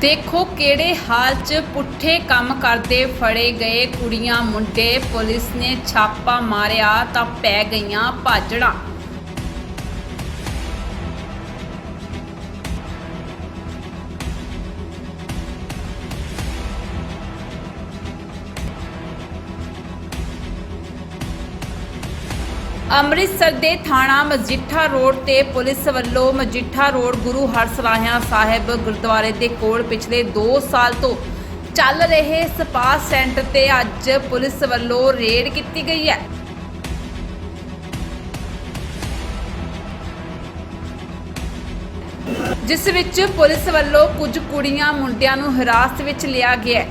ਦੇਖੋ ਕਿਹੜੇ ਹਾਲ 'ਚ ਪੁੱਠੇ ਕੰਮ ਕਰਦੇ ਫੜੇ ਗਏ ਕੁੜੀਆਂ, ਮੁੰਡੇ, ਪੁਲਿਸ ਨੇ ਛਾਪਾ ਮਾਰਿਆ ਤਾਂ ਪੈ ਗਈਆਂ ਭਾਜੜਾਂ। ਅੰਮ੍ਰਿਤਸਰ ਦੇ ਥਾਣਾ ਮਜੀਠਾ ਰੋਡ ਤੇ ਪੁਲਿਸ ਵੱਲੋਂ ਮਜੀਠਾ ਰੋਡ ਗੁਰੂ ਹਰਸਰਾਇਆ ਸਾਹਿਬ ਗੁਰਦੁਆਰੇ ਦੇ ਕੋਲ ਪਿਛਲੇ 2 ਸਾਲ ਤੋਂ ਚੱਲ ਰਹੇ ਸਪਾ ਸੈਂਟਰ ਤੇ ਅੱਜ ਪੁਲਿਸ ਵੱਲੋਂ ਰੇਡ ਕੀਤੀ ਗਈ ਹੈ। ਜਿਸ ਵਿੱਚ ਪੁਲਿਸ ਵੱਲੋਂ ਕੁਝ ਕੁੜੀਆਂ ਮੁੰਡਿਆਂ ਨੂੰ ਹਿਰਾਸਤ ਵਿੱਚ ਲਿਆ ਗਿਆ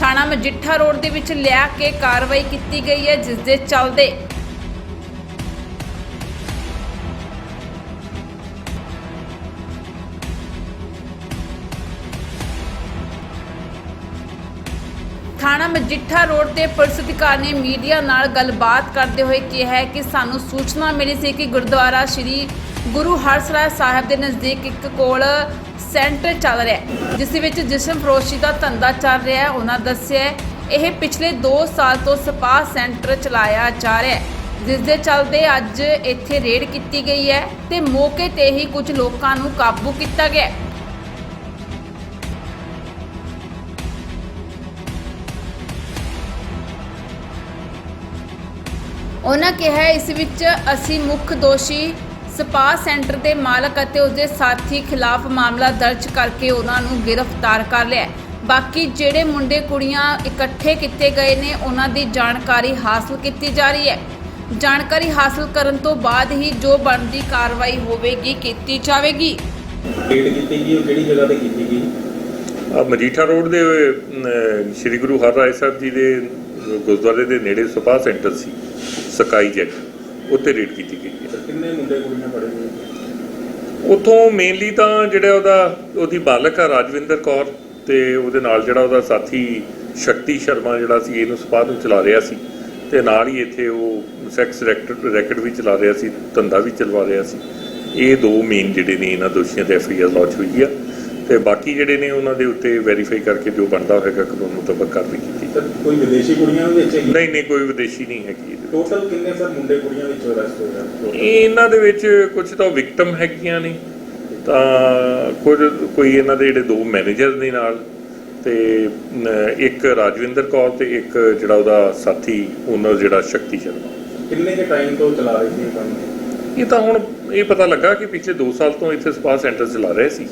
ਥਾਣਾ ਮਜੀਠਾ ਰੋਡ ਦੇ ਵਿੱਚ ਲਿਆ ਕੇ ਕਾਰਵਾਈ ਕੀਤੀ ਗਈ ਹੈ, ਜਿਸ ਦੇ ਚੱਲਦੇ ਥਾਣਾ ਮਜੀਠਾ ਰੋਡ ਤੇ ਪੁਲਿਸ ਅਧਿਕਾਰੀ ਨੇ ਮੀਡੀਆ ਨਾਲ ਗੱਲਬਾਤ ਕਰਦੇ ਹੋਏ ਕਿਹਾ ਹੈ ਕਿ ਸਾਨੂੰ ਸੂਚਨਾ ਮਿਲੀ ਸੀ ਕਿ ਗੁਰਦੁਆਰਾ ਸ੍ਰੀ ਗੁਰੂ ਹਰਸਰਾਏ ਸਾਹਿਬ ਦੇ ਨਜ਼ਦੀਕ ਇੱਕ ਕੋਲ ਸੈਂਟਰ ਚੱਲ ਰਿਹਾ ਹੈ, ਜਿਸ ਵਿੱਚ ਜਿਸਮ ਫਰੋਸ਼ੀ ਦਾ ਧੰਦਾ ਚੱਲ ਰਿਹਾ ਹੈ। ਉਹਨਾਂ ਦੱਸਿਆ ਇਹ ਪਿਛਲੇ 2 ਸਾਲ ਤੋਂ ਸਪਾ ਸੈਂਟਰ ਚਲਾਇਆ ਜਾ ਰਿਹਾ ਹੈ। ਜਿਸ ਦੇ ਚੱਲਦੇ ਅੱਜ ਇੱਥੇ ਰੇਡ ਕੀਤੀ ਗਈ ਹੈ ਤੇ ਮੌਕੇ ਤੇ ਹੀ ਕੁਝ ਲੋਕਾਂ ਨੂੰ ਕਾਬੂ ਕੀਤਾ ਗਿਆ ਹੈ। ਉਹਨਾਂ ਕਿਹਾ ਇਸ ਵਿੱਚ ਅਸੀਂ ਮੁੱਖ ਦੋਸ਼ੀ ਸਪਾ ਸੈਂਟਰ ਦੇ ਮਾਲਕ ਅਤੇ ਉਸਦੇ ਸਾਥੀ ਖਿਲਾਫ ਮਾਮਲਾ ਦਰਜ ਕਰਕੇ ਉਹਨਾਂ ਨੂੰ ਗ੍ਰਿਫਤਾਰ ਕਰ ਲਿਆ ਹੈ। ਬਾਕੀ ਜਿਹੜੇ ਮੁੰਡੇ ਕੁੜੀਆਂ ਇਕੱਠੇ ਕੀਤੇ ਗਏ ਨੇ ਉਹਨਾਂ ਦੀ ਜਾਣਕਾਰੀ ਹਾਸਲ ਕੀਤੀ ਜਾ ਰਹੀ ਹੈ। ਜਾਣਕਾਰੀ ਹਾਸਲ ਕਰਨ ਤੋਂ ਬਾਅਦ ਹੀ ਜੋ ਬਣਦੀ ਕਾਰਵਾਈ ਹੋਵੇਗੀ ਕੀਤੀ ਜਾਵੇਗੀ। ਰੇਡ ਕੀਤੀ ਗਈ ਉਹ ਕਿਹੜੀ ਜਗ੍ਹਾ ਤੇ ਕੀਤੀ ਗਈ ਆ ਮਜੀਠਾ ਰੋਡ ਦੇ ਅਹ, ਸ੍ਰੀ ਗੁਰੂ ਹਰਰਾਏ ਸਾਹਿਬ ਜੀ ਦੇ ਗੁਰਦੁਆਰੇ ਦੇ ਨੇੜੇ ਸਪਾ ਸੈਂਟਰ ਸੀ ਸਕਾਈ ਜੈਕ ਉੱਤੇ ਰੇਡ ਕੀਤੀ ਗਈ ਕਿੰਨੇ ਮੁੰਡੇ ਕੁੜੀਆਂ ਫੜੇ ਗਏ ਉੱਥੋਂ ਮੇਨਲੀ ਤਾਂ ਜਿਹੜਾ ਉਹਦਾ ਉਹਦੀ ਬਾਲਕ ਆ ਰਾਜਵਿੰਦਰ ਕੌਰ ਤੇ ਉਹਦੇ ਨਾਲ ਜਿਹੜਾ ਉਹਦਾ ਸਾਥੀ ਸ਼ਕਤੀ ਸ਼ਰਮਾ ਜਿਹੜਾ ਸੀ ਇਹਨੂੰ ਸਪਾ ਨੂੰ ਚਲਾ ਰਿਹਾ ਸੀ ਤੇ ਨਾਲ ਹੀ ਇੱਥੇ ਉਹ ਸੈਕਸ ਰੈਕਟ ਰੈਕਟ ਵੀ ਚਲਾ ਰਿਹਾ ਸੀ ਧੰਦਾ ਵੀ ਚਲਵਾ ਰਿਹਾ ਸੀ। ਇਹ ਦੋ ਮੇਨ ਜਿਹੜੇ ਨੇ ਇਹਨਾਂ ਦੋਸ਼ੀਆਂ ਤੇ ਐਫ ਆਈ ਆਰ ਲਾਂਚ ਹੋਈ ਆ। ਤੇ ਬਾਕੀ ਜਿਹੜੇ ਨੇ ਉਹਨਾਂ ਦੇ ਉੱਤੇ ਵੈਰੀਫਾਈ ਕਰਕੇ ਜੋ ਬਣਦਾ ਹੋਏਗਾ ਕਾਨੂੰਨ ਮੁਤਾਬਕ ਕਾਰਵਾਈ ਕੀਤੀ ਸਰ ਕੋਈ ਵਿਦੇਸ਼ੀ ਕੁੜੀਆਂ ਵਿੱਚ ਨਹੀਂ ਨਹੀਂ ਕੋਈ ਵਿਦੇਸ਼ੀ ਨਹੀਂ ਹੈਗੀ। ਟੋਟਲ ਕਿੰਨੇ ਸਰ ਮੁੰਡੇ ਕੁੜੀਆਂ ਵਿੱਚ ਅਰੈਸਟ ਹੋਏ? ਇਹ ਇਹਨਾਂ ਦੇ ਵਿੱਚ ਕੁਝ ਤਾਂ ਵਿਕਟਮ ਹੈਗੀਆਂ ਨੇ ਤਾਂ ਕੁਝ ਕੋਈ ਇਹਨਾਂ ਦੇ ਜਿਹੜੇ ਦੋ ਮੈਨੇਜਰ ਨੇ ਨਾਲ ਤੇ ਇੱਕ ਰਾਜਵਿੰਦਰ ਕੌਰ ਤੇ ਇੱਕ ਜਿਹੜਾ ਉਹਦਾ ਸਾਥੀ ਓਨਰ ਜਿਹੜਾ ਸ਼ਕਤੀ ਸ਼ਰਮਾ। ਕਿੰਨੇ ਕੇ ਟਾਈਮ ਤੋਂ ਚਲਾ ਰਹੀ ਸੀ ਇਹ ਕੰਮ? ਇਹ ਤਾਂ ਹੁਣ ਇਹ ਪਤਾ ਲੱਗਾ ਕਿ ਪਿਛਲੇ 2 ਸਾਲ ਤੋਂ ਇੱਥੇ ਸਪਾ ਸੈਂਟਰ ਚਲਾ ਰਹੇ ਸੀ।